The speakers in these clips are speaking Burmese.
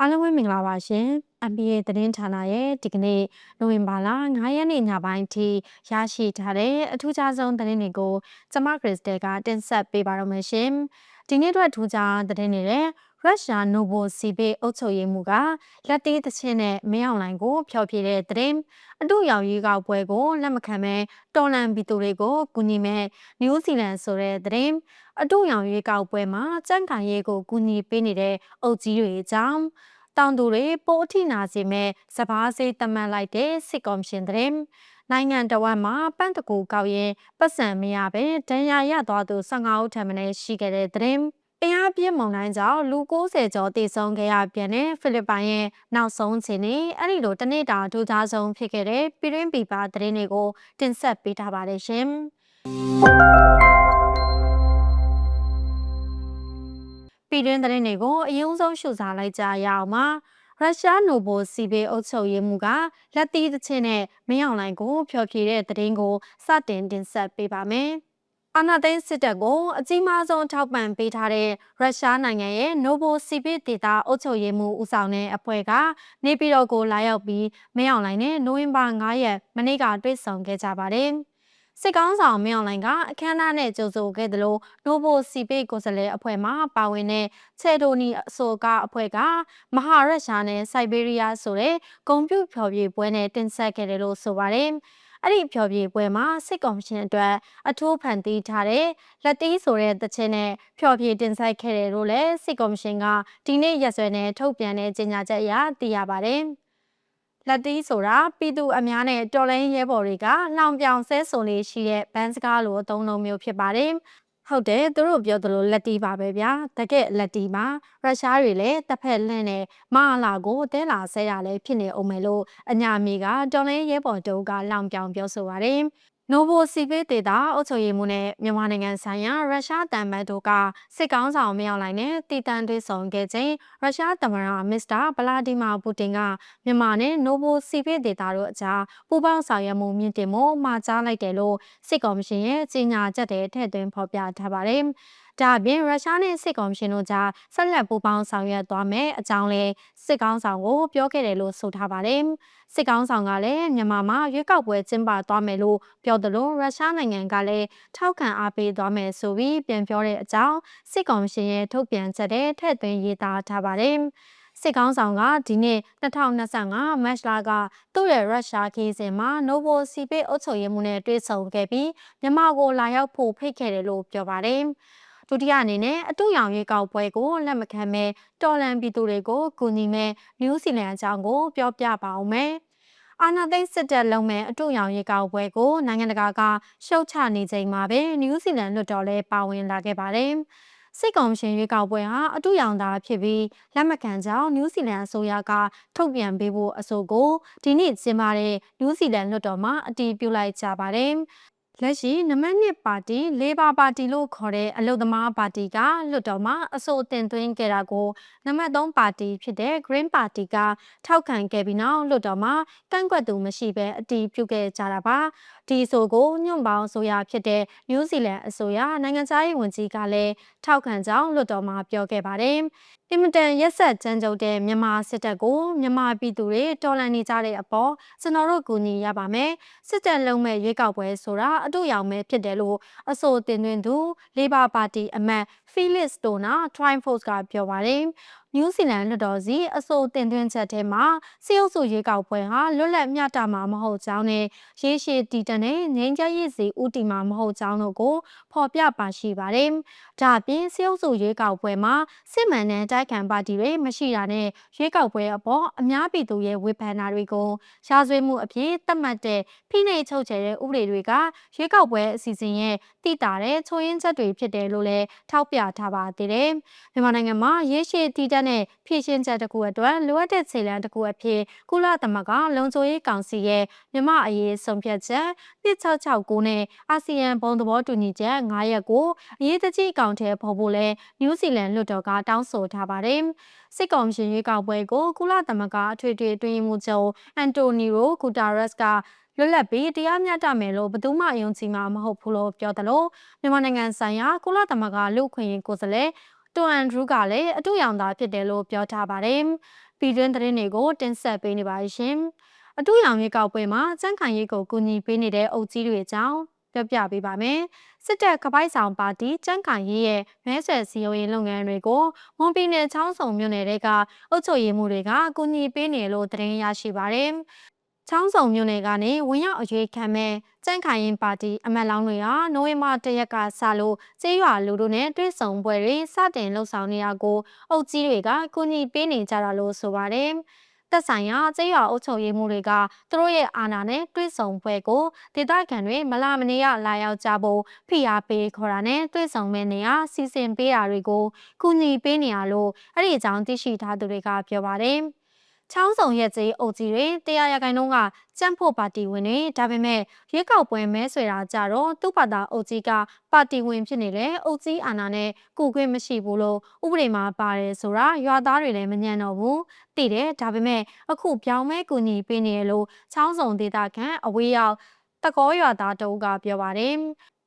အားလုံးပဲမင်္ဂလာပါရှင်။ MBA သတင်းဌာနရဲ့ဒီကနေ့နိုဝင်ဘာလ9ရက်နေ့ညပိုင်းထိရရှိထားတဲ့အထူးခြားဆုံးသတင်းတွေကိုကျမခရစ်စတယ်ကတင်ဆက်ပေးပါရမရှင်။ဒီနေ့အတွက်ထူးခြားသတင်းတွေနဲ့ ရုရှားနိုဘိုစီဘေးအုပ်ချုပ်ရေးမှုကလက်သေးသချင်းနဲ့မင်းအောင်လိုင်ကိုဖျော်ဖြေတဲ့သတင်းအတူရောင်ရွေးကောက်ပွဲကိုလက်မခံမဲတော်လန်ဗီတိုတွေကိုကူညီမဲ့နယူးဇီလန်ဆိုတဲ့သတင်းအတူရောင်ရွေးကောက်ပွဲမှာစံခိုင်ရေးကိုကူညီပေးနေတဲ့အုပ်ကြီးတွေအကြောင်းတောင်သူတွေပိုအထိနာစေမဲ့စပားစေးတမန်လိုက်တဲ့စစ်ကော်မရှင်သတင်းနိုင်ငံတော်ဝန်မှာပန့်တကူကောက်ရင်ပတ်စံမရပဲဒဏ်ရာရသွားသူ15ဦးထပ်မံရှိခဲ့တဲ့သတင်း အင်အားပြင်းမုန်တိုင်းကြောင့်လူ90ကျော်တည်ဆုံခဲ့ရပြန်တဲ့ဖိလစ်ပိုင်ရဲ့နောက်ဆုံးခြေနေအဲ့ဒီလိုတနေ့တာဒုသားဆုံးဖြစ်ခဲ့တဲ့ပြည်တွင်းပြည်ပသတင်းတွေကိုတင်ဆက်ပေးထားပါတယ်ရှင်ပြည်တွင်းသတင်းတွေကိုအရင်ဆုံးရှုစားလိုက်ကြရအောင်ပါရုရှားနိုဘိုစီဘေးအုပ်ချုပ်ရေးမှုကလက်သီးသချင်းနဲ့မင်းအောင်လှိုင်ကိုဖျော်ဖြေတဲ့သတင်းကိုစတင်တင်ဆက်ပေးပါမယ်။ အာနာသိန်းစစ်တပ်ကိုအကြီးမားဆုံးထောက်ပံ့ပေးထားတဲ့ရုရှားနိုင်ငံရဲ့နိုဘိုစီဘေးဒေတာအုပ်ချုပ်ရေးမှုဦးဆောင်တဲ့အဖွဲ့ကနေပြည်တော်ကိုလာရောက်ပြီးမင်းအောင်လှိုင်နဲ့နိုဝင်ဘာ9ရက်မနေ့ကတွေ့ဆုံခဲ့ကြပါတယ်။စစ်ကောင်းဆောင်မင်းအောင်လှိုင်ကအခမ်းအနားနဲ့ကြိုဆိုခဲ့သလိုနိုဘိုစီပေကိုယ်စားလှယ်အဖွဲ့မှပါဝင်တဲ့ချေဒိုနီအဆိုကအဖွဲ့ကမဟာရုရှားနဲ့စိုက်ဘေးရီးယားဆိုတဲ့ဂုံပြူဖျော်ဖြေပွဲနဲ့တင်ဆက်ခဲ့တယ်လို့ဆိုပါတယ်။ အဲ့ဒီဖျော်ဖြေပွဲမှာစစ်ကော်မရှင်အတွက်အထူးဖန်တီးထားတဲ့လက်တီးဆိုတဲ့တခြင်းနဲ့ဖျော်ဖြေတင်ဆက်ခဲ့တယ်လို့လည်းစစ်ကော်မရှင်ကဒီနေ့ရက်စွဲနဲ့ထုတ်ပြန်တဲ့ကြေညာချက်အရသိရပါတယ်။လက်တီးဆိုတာပြည်သူအများနဲ့တော်လိုင်းရဲဘော်တွေကလောင်ပြောင်ဆဲဆိုလေးရှိတဲ့ဘန်းစကားလိုအသုံးလုံးမျိုးဖြစ်ပါတယ်။ ဟုတ်တယ်သူတို့ပြောသလိုလက်တီးပါပဲဗျာတကယ်လက်တီးမှာရုရှားတွေလည်းတစ်ဖက်လှမ်းနဲ့မဟာလာကိုတဲလာဆဲရလဲဖြစ်နေအောင်မယ်လို့အညာမီကတော်လိုင်းရဲဘော်တို့ကလောင်ပြောင်ပြောဆိုပါတယ် နိုဗိုစီဗေးဒေတာအုပ်ချုပ်ရေးမှုနဲ့မြန်မာနိုင်ငံဆိုင်ရာရုရှားတန်မတ်တို့ကစစ်ကောင်းဆောင်မရောက်လိုက်နဲ့တည်တံ့သွေးဆောင်ခဲ့ခြင်းရုရှားသမ္မတမစ္စတာဗလာဒီမာပူတင်ကမြန်မာနဲ့နိုဗိုစီဗေးဒေတာတို့အကြားပူးပေါင်းဆောင်ရွက်မှုမြင့်တင်မှုမှာကြားလိုက်တယ်လို့စစ်ကော်မရှင်ရဲ့ကြေညာချက်တွေထည့်သွင်းဖော်ပြထားပါတယ်။ ဒါအပြင်ရုရှားနဲ့စစ်ကောင်ရှင်တို့ကြားဆက်လက်ပူးပေါင်းဆောင်ရွက်သွားမယ်အကြောင်းလဲစစ်ကောင်ဆောင်ကိုပြောခဲ့တယ်လို့ဆိုထားပါတယ်။စစ်ကောင်ဆောင်ကလည်းမြန်မာမှာရွေးကောက်ပွဲကျင်းပသွားမယ်လို့ပြောတယ်လို့ရုရှားနိုင်ငံကလည်းထောက်ခံအားပေးသွားမယ်ဆိုပြီးပြန်ပြောတဲ့အကြောင်းစစ်ကောင်ရှင်ရဲ့ထုတ်ပြန်ချက်တွေထည့်သွင်းရေးသားထားပါတယ်။စစ်ကောင်းဆောင်ကဒီနေ့2025မတ်လကသူ့ရဲ့ရုရှားခီးစဉ်မှာနိုဗိုစီပေအုပ်ချုပ်ရေးမှုနဲ့တွေ့ဆုံခဲ့ပြီးမြန်မာကိုလာရောက်ဖို့ဖိတ်ခဲ့တယ်လို့ပြောပါတယ်။ ဒုတိယအနေနဲ့အတူရောင်ရွေးကောက်ပွဲကိုလက်မခံမဲတော်လန်ပြည်သူတွေကိုကူညီမဲနယူးဇီလန်အကြောင်းကိုပြောပြပါအောင်မယ်။အာနာသိန်းစစ်တပ်လုံးမဲ့အတူရောင်ရေကောက်ပွဲကိုနိုင်ငံတကာကရှုတ်ချနေချိန်မှာပဲနယူးဇီလန်လွှတ်တော်လည်းပါဝင်လာခဲ့ပါတယ်။စစ်ကောင်ရှင်ရွေးကောက်ပွဲဟာအတူရောင်သားဖြစ်ပြီးလက်မခံကြောင်းနယူးဇီလန်အစိုးရကထုတ်ပြန်ပေးဖို့အဆိုကိုဒီနေ့ကျင်းပတဲ့နယူးဇီလန်လွှတ်တော်မှာအတည်ပြုလိုက်ကြပါတယ်။ လက်ရှိနမနစ်ပါတီလေဘာပါတီလို့ခေါ်တဲ့အလုသမားပါတီကလွတ်တော်မှာအဆိုတင်သွင်းခဲ့တာကိုနံပါတ်3ပါတီဖြစ်တဲ့ Green Party ကထောက်ခံခဲ့ပြီးနောက်လွတ်တော်မှာကန့်ကွက်သူမရှိဘဲအတီးပြုခဲ့ကြတာပါဒီဆိုကိုညွန့်ပေါင်းအစိုးရဖြစ်တဲ့နယူးဇီလန်အစိုးရနိုင်ငံသားရေးဝန်ကြီးကလည်းထောက်ခံကြောင်းလွတ်တော်မှာပြောခဲ့ပါတယ် အင်မတန်ရက်ဆက်ကြမ်းကြုတ်တဲ့မြန်မာစစ်တပ်ကိုမြန်မာပြည်သူတွေတော်လှန်နေကြတဲ့အပေါ်ကျွန်တော်တို့ကူညီရပါမယ်စစ်တပ်လုံးမဲ့ရွေးကောက်ပွဲဆိုတာအတူရောင်ပဲဖြစ်တယ်လို့အဆိုတင်သွင်းသူလေဘာပါတီအမတ် ဖီလစ်စတိုနာ Triforce ကပြောပါတယ်နယူးဇီလန်လွှတ်တော်စီအဆိုတင်သွင်းချက်ထဲမှာစီအုပ်စုရွေးကောက်ပွဲဟာလွတ်လပ်မျှတမှာမဟုတ်ကြောင်းနဲ့ရေးရှိတည်တံတဲ့ငြိမ်းချမ်းရေးစီဦးတည်မှာမဟုတ်ကြောင်းတို့ကိုဖော်ပြပါရှိပါတယ်။ဒါအပြင်စီအုပ်စုရွေးကောက်ပွဲမှာစစ်မှန်တဲ့တိုက်ခံပါတီတွေမရှိတာနဲ့ရွေးကောက်ပွဲအပေါ်အများပြည်သူရဲ့ဝေဖန်တာတွေကိုရှားဆွေးမှုအဖြစ်သတ်မှတ်တဲ့ဖိနှိပ်ချုပ်ချယ်တဲ့ဥပဒေတွေကရွေးကောက်ပွဲအစီအစဉ်ရဲ့တည်တာတဲ့ချိုးယင်းချက်တွေဖြစ်တယ်လို့လည်းထောက်ပြထားပါသေးတယ်။မြန်မာနိုင်ငံမှာရေးရှိတည်တံနဲ့ဖြည့်ရှင်းချက်တစ်ခုအတွက်လိုအပ်တဲ့ခြေလှမ်းတစ်ခုအဖြစ်ကုလသမဂ္ဂလုံခြုံရေးကောင်စီရဲ့မြမအရေးဆုံးဖြတ်ချက်1669နဲ့အာဆီယံဘုံသဘောတူညီချက်9ရက်ကိုအရေးတကြီးအကောင့်ထဲပေါ်ဖို့လဲနယူးဇီလန်လွှတ်တော်ကတောင်းဆိုထားပါတယ်။စစ်ကောင်ရှင်ရွေးကောက်ပွဲကိုကုလသမဂ္ဂအထွေထွေအတွင်းမှုချုပ်အန်တိုနီရိုဂူတာရက်စ်က လွတ်လပ်ပြီးတရားမျှတမယ်လို့ဘယ်သူမှယုံကြည်မှာမဟုတ်ဘူးလို့ပြောတယ်လို့မြန်မာနိုင်ငံဆိုင်ရာကုလသမဂ္ဂလူ့အခွင့်အရေးကိုယ်စားလှယ်တွန်အန်ဒရူးကလည်းအတူရောင်သားဖြစ်တယ်လို့ပြောထားပါတယ်။ပြည်တွင်းသတင်းတွေကိုတင်ဆက်ပေးနေပါရှင်။အတူရောင်ရေကောက်ပွဲမှာစံခိုင်ရေးကိုကူညီပေးနေတဲ့အုပ်ကြီးတွေအကြောင်းပြောပြပေးပါမယ်။စစ်တပ်ကပိုက်ဆောင်ပါတီကျန်းခိုင်ရေးရဲ့မဲဆွယ်စည်းရုံးရေးလုပ်ငန်းတွေကိုမွန်ပြည်နယ်ချောင်းဆောင်မြို့နယ်ကအုပ်ချုပ်ရေးမှုတွေကကူညီပေးနေလို့သတင်းရရှိပါတယ်။ ချောင်းဆောင်မြို့နယ်ကနေဝင်ရောက်အရေးခံမဲ့ကြန့်ခိုင်ရင်ပါတီအမတ်လောင်းတွေဟာနိုဝင်ဘာတရက်ကစလို့ကျေးရွာလူတို့နဲ့တွေ့ဆုံပွဲတွေစတင်လှုပ်ဆောင်နေတာကိုအုပ်ကြီးတွေကကူညီပေးနေကြတာလို့ဆိုပါတယ်။သက်ဆိုင်ရာကျေးရွာအုပ်ချုပ်ရေးမှုတွေကသူတို့ရဲ့အာဏာနဲ့တွေ့ဆုံပွဲကိုဒေသခံတွေမလာမနေရလာရောက်ကြဖို့ဖိအားပေးခေါ်တာနဲ့တွေ့ဆုံမဲ့နေရာစီစဉ်ပေးတာတွေကိုကူညီပေးနေရလို့အဲ့ဒီအကြောင်းသိရှိထားသူတွေကပြောပါတယ်။ ချောင်းဆောင်ရက်ကြီးအုပ်ကြီးတွေတရားရဂိုင်တုံးကကြန့်ဖို့ပါတီဝင်တွေဒါပေမဲ့ရွေးကောက်ပွဲမဲဆွဲတာကြတော့သူ့ဘာသာအုပ်ကြီးကပါတီဝင်ဖြစ်နေလေအုပ်ကြီးအာဏာနဲ့ကုခွင့်မရှိဘူးလို့ဥပဒေမှာပါတယ်ဆိုတာရွာသားတွေလည်းမညံ့တော့ဘူးသိတယ်ဒါပေမဲ့အခုပြောင်းမဲကူညီပေးနေရလို့ချောင်းဆောင်ဒေတာခန့်အဝေးရောက်တကောရွာသားတအုပ်ကပြောပါတယ်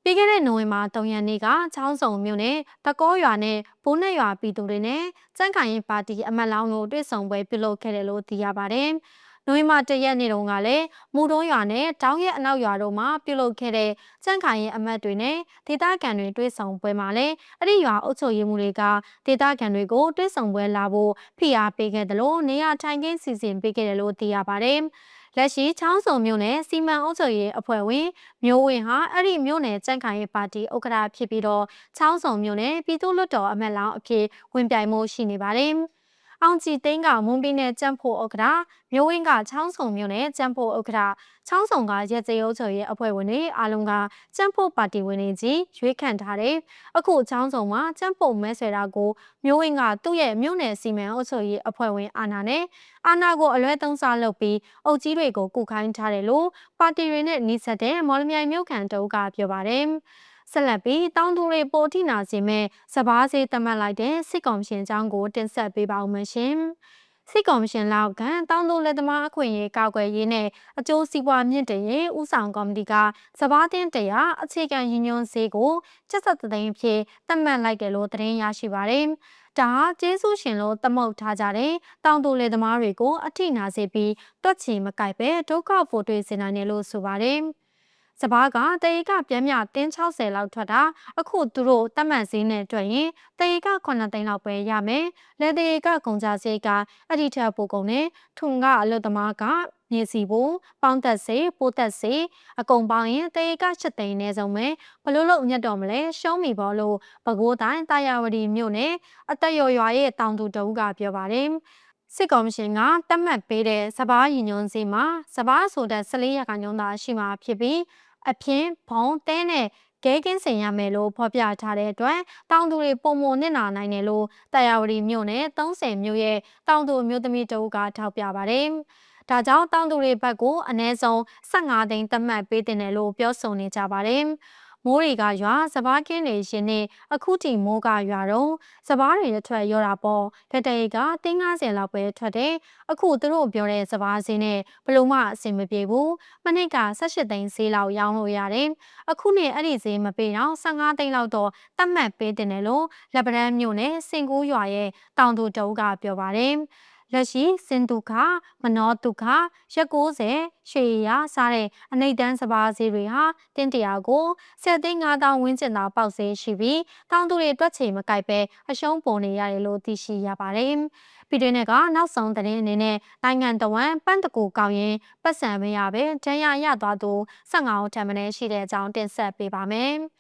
ပြီးခဲ့တဲ့နိုဝင်ဘာ3ရက်နေ့ကချောင်းစုံမြို့နယ်တကောရွာနဲ့ဘိုးနဲ့ရွာပြည်သူတွေနဲ့စန့်ခိုင်ရင်ပါတီအမတ်လောင်းတို့တွေ့ဆုံပွဲပြုလုပ်ခဲ့တယ်လို့သိရပါတယ်။နိုဝင်ဘာ1ရက်နေ့တုန်းကလည်းမူတုံးရွာနဲ့တောင်ရဲ့အနောက်ရွာတို့မှာပြုလုပ်ခဲ့တဲ့စန့်ခိုင်ရင်အမတ်တွေနဲ့ဒေသခံတွေတွေ့ဆုံပွဲမှာလည်းအဲ့ဒီရွာအုပ်ချုပ်ရေးမှုတွေကဒေသခံတွေကိုတွေ့ဆုံပွဲလာဖို့ဖိအားပေးခဲ့တယ်လို့နေရထိုင်ခင်းစီစဉ်ပေးခဲ့တယ်လို့သိရပါတယ်။ လက်ရှိချောင်းစုံမြို့နယ်စီမံအုပ်ချုပ်ရေးအဖွဲ့ဝင်မျိုးဝင်းဟာအဲ့ဒီမြို့နယ်ကြန့်ခိုင်ရေးပါတီဥက္ကဋ္ဌဖြစ်ပြီးတော့ချောင်းစုံမြို့နယ်ပြည်သူ့လွှတ်တော်အမတ်လောင်းအဖြစ်ဝင်ပြိုင်မှုရှိနေပါတယ်။ အောင်ကြည်သိန်းကမွန်ပြည်နယ်ကျန်းဖို့ဥက္ကဋ္ဌမျိုးဝင်းကချောင်းဆုံမြို့နယ်ကျန်းဖို့ဥက္ကဋ္ဌချောင်းဆုံကရက်ကျေးဥချုပ်ရဲ့အဖွဲ့ဝင်တွေအားလုံးကကျန်းဖို့ပါတီဝင်တွေကြီးရွေးခံထားတယ်။အခုချောင်းဆုံမှာကျန်းဖို့မဲဆွဲတာကိုမျိုးဝင်းကသူ့ရဲ့မြို့နယ်စီမံအုပ်ချုပ်ရေးအဖွဲ့ဝင်အာဏာနဲ့အာဏာကိုအလွဲသုံးစားလုပ်ပြီးအုပ်ကြီးတွေကိုကုခိုင်းထားတယ်လို့ပါတီတွေနဲ့နှိစက်တဲ့မော်လမြိုင်မြို့ခံတအုပ်ကပြောပါတယ်။ ဆက်လက်ပြီးတောင်သူတွေပိုထိနာစေမဲ့စဘာစေးတမတ်လိုက်တဲ့စစ်ကောင်ရှင်အကြောင်းကိုတင်ဆက်ပေးပါဦးမယ်ရှင်။စစ်ကောင်ရှင်လောက်ကန်တောင်သူလက်သမားအခွင့်အရေးကောက်ွယ်ရေးနဲ့အကျိုးစီးပွားမြင့်တင်ရေးဥဆောင်ကော်မတီကစဘာတင်တရားအခြေခံရည်ညွှန်းစေးကိုကျက်ဆက်သိန်းဖြစ်တတ်မှတ်လိုက်တယ်လို့သတင်းရရှိပါတယ်။ဒါကျေးဇူးရှင်လို့သမုတ်ထားကြတဲ့တောင်တူလေသမားတွေကိုအထိနာစေပြီးတွက်ချီမကြိုက်ပဲဒုက္ခဖို့တွေစင်နိုင်တယ်လို့ဆိုပါတယ်။ စပားကတရေကပြန်မြတင်း60လောက်ထွက်တာအခုသူတို့တတ်မှတ်ဈေးနဲ့တွက်ရင်တရေက9သိန်းလောက်ပဲရမယ်လက်တရေကကုန်ကြဈေးကအဲ့ဒီထက်ပိုကုန်နဲ့ထုံကအလွတ်သမားကမြေစီဖို့ပေါင်းသက်စေပိုးသက်စေအကုန်ပေါင်းရင်တရေက8သိန်းနဲ့ဆုံးပဲဘလို့လို့ညက်တော့မလဲရှုံးမိဘောလို့ပဲခူးတိုင်းတာယာဝတီမြို့နယ်အသက်ရော်ရွာရဲ့တောင်သူတအုပ်ကပြောပါတယ်စစ်ကော်မရှင်ကတတ်မှတ်ပေးတဲ့စပားရင်ညွန်စီမှာစပားဆိုတဲ့14ရာခိုင်နှုန်းသာရှိမှာဖြစ်ပြီး အပြင်ဘုံတဲနဲ့ဂဲကင်းစင်ရမယ်လို့ဖော်ပြထားတဲ့အတွက်တောင်သူတွေပုံမနစ်နာနိုင်တယ်လို့တရားဝတီမြို့နယ်30မြို့ရဲ့တောင်သူမျိုးသမီးတအုပ်ကထောက်ပြပါတယ်။ဒါကြောင့်တောင်သူတွေဘက်ကိုအ ਨੇ ဆုံး15သိန်းသတ်မှတ်ပေးတင်တယ်လို့ပြောဆိုနေကြပါတယ်။ မိုးတွေကရွာစပားကင်းတွေရှင်နေအခုတီမိုးကရွာတော့စပားတွေထွက်ရောတာပေါ့လက်တရီကတင်း90လောက်ပဲထွက်တယ်အခုသူတို့ပြောတဲ့စပားစင်းနဲ့ဘလို့မှအဆင်မပြေဘူးမနစ်က18သိန်းဈေးလောက်ရောင်းလို့ရတယ်အခုနဲ့အဲ့ဒီဈေးမပေးတော့15သိန်းလောက်တော့တတ်မှတ်ပေးတင်တယ်လို့လက်ပံမြို့နယ်စင်ကူးရွာရဲ့တောင်သူတအုပ်ကပြောပါတယ် လက်ရှိစင်ဒုခမနောဒုခရက်90ရွှေရစားတဲ့အနိဒန်းစပါးဈေးတွေဟာတင်းတရာကို7သိန်း5000ဝန်းကျင်သာပေါက်ဈေးရှိပြီးတောင်သူတွေတွက်ချေမကြိုက်ပဲအရှုံးပေါ်နေရတယ်လို့သိရှိရပါတယ်။ပြည်တွင်းကနောက်ဆုံးသတင်းအနေနဲ့နိုင်ငံတော်ဝန်ပန်းတကူကောက်ရင်ပတ်စံမရပဲဒဏ်ရာရသွားသူ15ဦးထပ်မံရှိတဲ့အကြောင်းတင်ဆက်ပေးပါမယ်။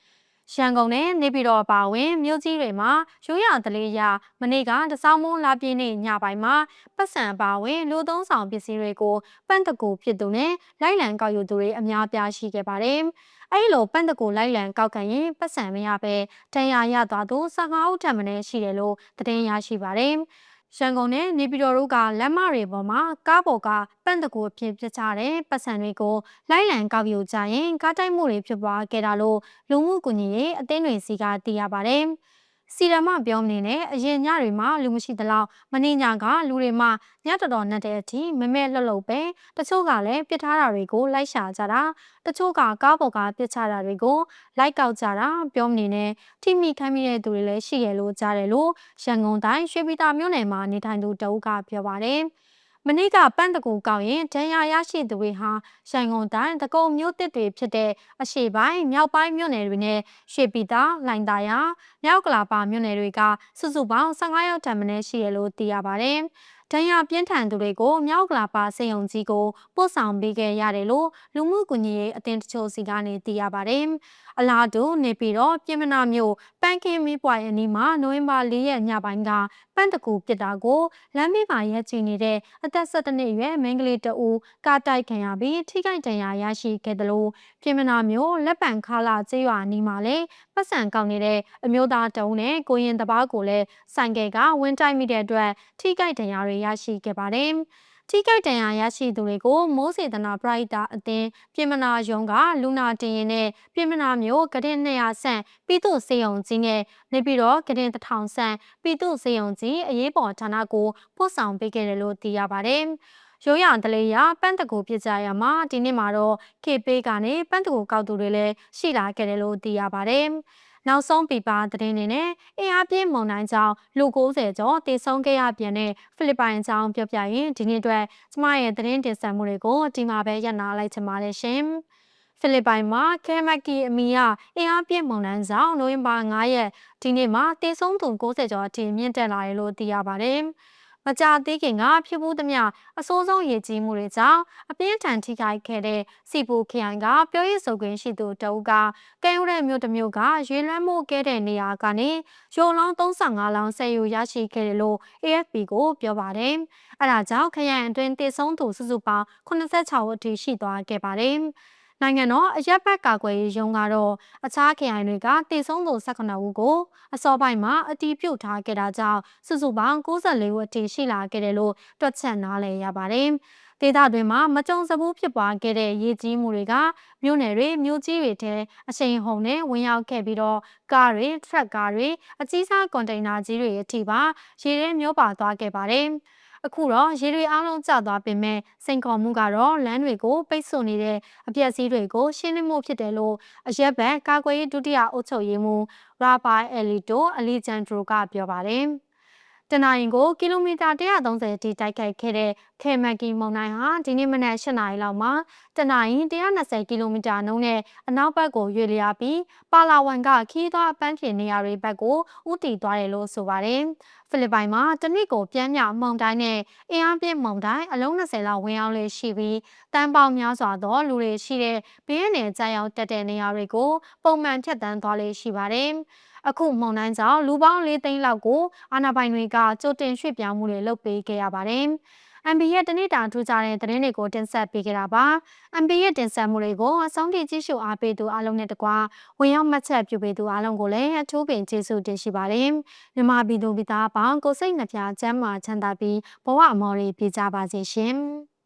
ရန်ကုန်နဲ့နေပြည်တော်အပါအဝင်မြို့ကြီးတွေမှာရိုးရာတလေးရမနေ့ကတစောင်းမုံလာပြင်းနေညပိုင်းမှာပတ်စံအပါအဝင်လူသုံးဆောင်ပစ္စည်းတွေကိုပန့်တကူဖြစ်သူနဲ့လိုက်လံကောက်ယူသူတွေအများပြားရှိခဲ့ပါတယ်။အဲဒီလိုပန့်တကူလိုက်လံကောက်ခံရင်ပတ်စံမရပဲတန်ရာရသွားသူ15ဦးထပ်မံရှိတယ်လို့သတင်းရရှိပါတယ်။ ရန်ကုန်နဲ့နေပြည်တော်တို့ကလမ်းမတွေပေါ်မှာကားပေါ်ကပန့်တကူအဖြစ်ပြချတဲ့ပတ်စံတွေကိုလိုက်လံကောက်ယူကြရင်ကားတိုက်မှုတွေဖြစ်ပွားခဲ့တာလို့လူမှုကွန်ရက်ရဲ့အသင်းတွေစီကသိရပါတယ်။ စီရမပြောမနေနဲ့အရင်ညတွေမှာလူမရှိသလောက်မနေညာကလူတွေမှညတော်တော်နဲ့တဲ့အထိမမဲလှုပ်လှုပ်ပဲတချို့ကလည်းပြစ်ထားတာတွေကိုလိုက်ရှာကြတာတချို့ကကားပေါ်ကပြစ်ချတာတွေကိုလိုက်ကောက်ကြတာပြောမနေနဲ့ထိမိခိုင်းမိတဲ့သူတွေလည်းရှိရလို့ကြားတယ်လို့ရန်ကုန်တိုင်းရွှေပြည်သာမြို့နယ်မှာနေထိုင်သူတအုပ်ကပြောပါတယ် မနေ့ကပန်းတကူကောက်ရင်ဒဏ်ရာရရှိသူတွေဟာရန်ကုန်တိုင်းတကုံမြို့တစ်တွေဖြစ်တဲ့အရှေ့ပိုင်းမြောက်ပိုင်းမြို့နယ်တွေနဲ့ရွှေပြည်သာ၊လိုင်သာယာမြောက်ကလာပါမြို့နယ်တွေကစုစုပေါင်း15ရောက်တန်မင်းရှိရလို့သိရပါတယ်။ဒဏ်ရာပြင်းထန်သူတွေကိုမြောက်ကလာပါစေယုံကြီးကိုပို့ဆောင်ပေးခဲ့ရတယ်လို့လူမှုကွန်ရက်အသင်းတချို့စီကနေသိရပါတယ်။ အလားတူနေပြီးတော့ပြင်မနာမျိုးပန်းကင်းမီးပွားရဲ့အနီးမှာနိုဝင်ဘာ၄ရက်ညပိုင်းကပန်းတကူပစ်တာကိုလမ်းမေးပါရက်ချီနေတဲ့အသက်၁၇နှစ်အရွယ်မိန်းကလေးတဦးကားတိုက်ခံရပြီးထိခိုက်ဒဏ်ရာရရှိခဲ့တယ်လို့ပြင်မနာမျိုးလက်ပံခါလာကျေးရွာအနီးမှာလည်းပတ်စံကောက်နေတဲ့အမျိုးသားတအုပ်နဲ့ကိုရင်တပားကိုလည်းဆိုင်ကယ်ကဝင်းတိုက်မိတဲ့အတွက်ထိခိုက်ဒဏ်ရာတွေရရှိခဲ့ပါတယ်။ ထိခိုက်ဒဏ်ရာရရှိသူတွေကိုမိုးစေတနာပရိုက်တာအသင်းပြင်မနာယုံကလူနာတင်ရင်နဲ့ပြင်မနာမျိုးကတဲ့200ဆန့်ပြည်သူစေယုံကြီးနဲ့နေပြီးတော့ကတဲ့1000ဆန့်ပြည်သူစေယုံကြီးအရေးပေါ်ဌာနကိုပို့ဆောင်ပေးခဲ့တယ်လို့သိရပါတယ်။ရိုးရတလေးရပန်းတကူပြကြရမှာဒီနေ့မှာတော့ခေပေးကနေပန်းတကူကောက်သူတွေလည်းရှိလာခဲ့တယ်လို့သိရပါတယ်။ နောက်ဆုံးပြပသတင်းတွေနဲ့အင်အားပြင်းမုန်တိုင်းကြောင့်လူ90ကျော်တည်ဆုံးခဲ့ရပြန်တဲ့ဖိလစ်ပိုင်အကြောင်းပြောပြရင်ဒီနေ့အတွက်ကျမရဲ့သတင်းတင်ဆက်မှုတွေကိုဒီမှာပဲရပ်နာလိုက်ချင်ပါတယ်ရှင်။ဖိလစ်ပိုင်မှာကဲမက်ကီအမီယာအင်အားပြင်းမုန်တိုင်းကြောင့်နိုဝင်ဘာ9ရက်ဒီနေ့မှာတည်ဆုံးသူ90ကျော်အထိမြင့်တက်လာတယ်လို့သိရပါတယ်။ မကြသေးခင်ကဖြစ်မှုသမျှအဆိုးဆုံးရည်ကြီးမှုတွေကြောင့်အပြင်းထန်ထိခိုက်ခဲ့တဲ့စီပူခရိုင်ကပြောရေးဆိုခွင့်ရှိသူတအုပ်ကကဲယူတဲ့မြို့တစ်မြို့ကရေလွှမ်းမှုခဲ့တဲ့နေရာကနေရုံလောင်း35လောင်းဆယ်ယူရရှိခဲ့တယ်လို့ AFP ကိုပြောပါတယ်။အဲဒါကြောင့်ခရိုင်အတွင်းတည်ဆုံးသူစုစုပေါင်း86ဦးအထိရှိသွားခဲ့ပါတယ်။ နိုင်ငံတော်အရက်ဘက်ကာကွယ်ရေးရုံးကတော့အခြားခရိုင်တွေကတည်ဆုံးသူ18ဦးကိုအစောပိုင်းမှာအတီးပြုတ်ထားခဲ့တာကြောင့်စုစုပေါင်း94ဦးအထိရှိလာခဲ့တယ်လို့တွက်ချက်နားလည်ရပါတယ်။ဒေသတွင်းမှာမကြုံစဘူးဖြစ်ပွားခဲ့တဲ့ရေကြီးမှုတွေကမြို့နယ်တွေမြို့ကြီးတွေထဲအရှိန်ဟုန်နဲ့ဝင်ရောက်ခဲ့ပြီးတော့ကားတွေထရက်ကားတွေအကြီးစားကွန်တိန်နာကြီးတွေအထိပါရေထဲမျောပါသွားခဲ့ပါတယ်။ အခုတော့ရေတွေအားလုံးကျသွားပေမဲ့စိန်ခေါ်မှုကတော့လမ်းတွေကိုပိတ်ဆို့နေတဲ့အပြက်စီးတွေကိုရှင်းလင်းမှုဖြစ်တယ်လို့အရက်ဘက်ကာကွယ်ရေးဒုတိယအုပ်ချုပ်ရေးမှူးရာဘိုင်အလီတိုအလီဂျန်ဒရိုကပြောပါတယ်။ တနင်္ဂနွေကိုကီလိုမီတာ130အထိတိုက်ခိုက်ခဲ့တဲ့ခေမက်ကီမုန်တိုင်းဟာဒီနေ့မနက်8နာရီလောက်မှာတနင်္ဂနွေ120ကီလိုမီတာနှုန်းနဲ့အနောက်ဘက်ကိုရွေ့လျားပြီးပါလာဝန်ကခီးသွားအပန်းဖြေနေရာတွေဘက်ကိုဦးတည်သွားတယ်လို့ဆိုပါတယ်။ဖိလစ်ပိုင်မှာတနစ်ကိုပြန်မြောက်မုန်တိုင်းနဲ့အင်အားပြင်းမုန်တိုင်းအလုံး20လောက်ဝင်ရောက်လေရှိပြီးတန်းပေါင်းများစွာသောလူတွေရှိတဲ့ဘေးရန်နယ်ကြားရောက်တက်တဲ့နေရာတွေကိုပုံမှန်ဖြတ်တန်းသွားလေရှိပါတယ်။ အခုမုန်တိုင်းကြောင့်လူပေါင်း၄သိန်းလောက်ကိုအာဏာပိုင်တွေကကြိုတင်ရွှေ့ပြောင်းမှုတွေလုပ်ပေးခဲ့ရပါတယ်။ MB ရဲ့တနေ့တာထူးခြားတဲ့သတင်းတွေကိုတင်ဆက်ပေးခဲ့တာပါ။ MB ရဲ့တင်ဆက်မှုတွေကိုအဆုံးထိကြည့်ရှုအားပေးသူအားလုံးနဲ့တကွဝင်ရောက်မှတ်ချက်ပြုပေးသူအားလုံးကိုလည်းအထူးပင်ကျေးဇူးတင်ရှိပါတယ်။မြန်မာပြည်သူပြည်သားပေါင်းကိုစိတ်နှပြချမ်းမာချမ်းသာပြီးဘဝအမော်တွေပြကြပါစေရှင်။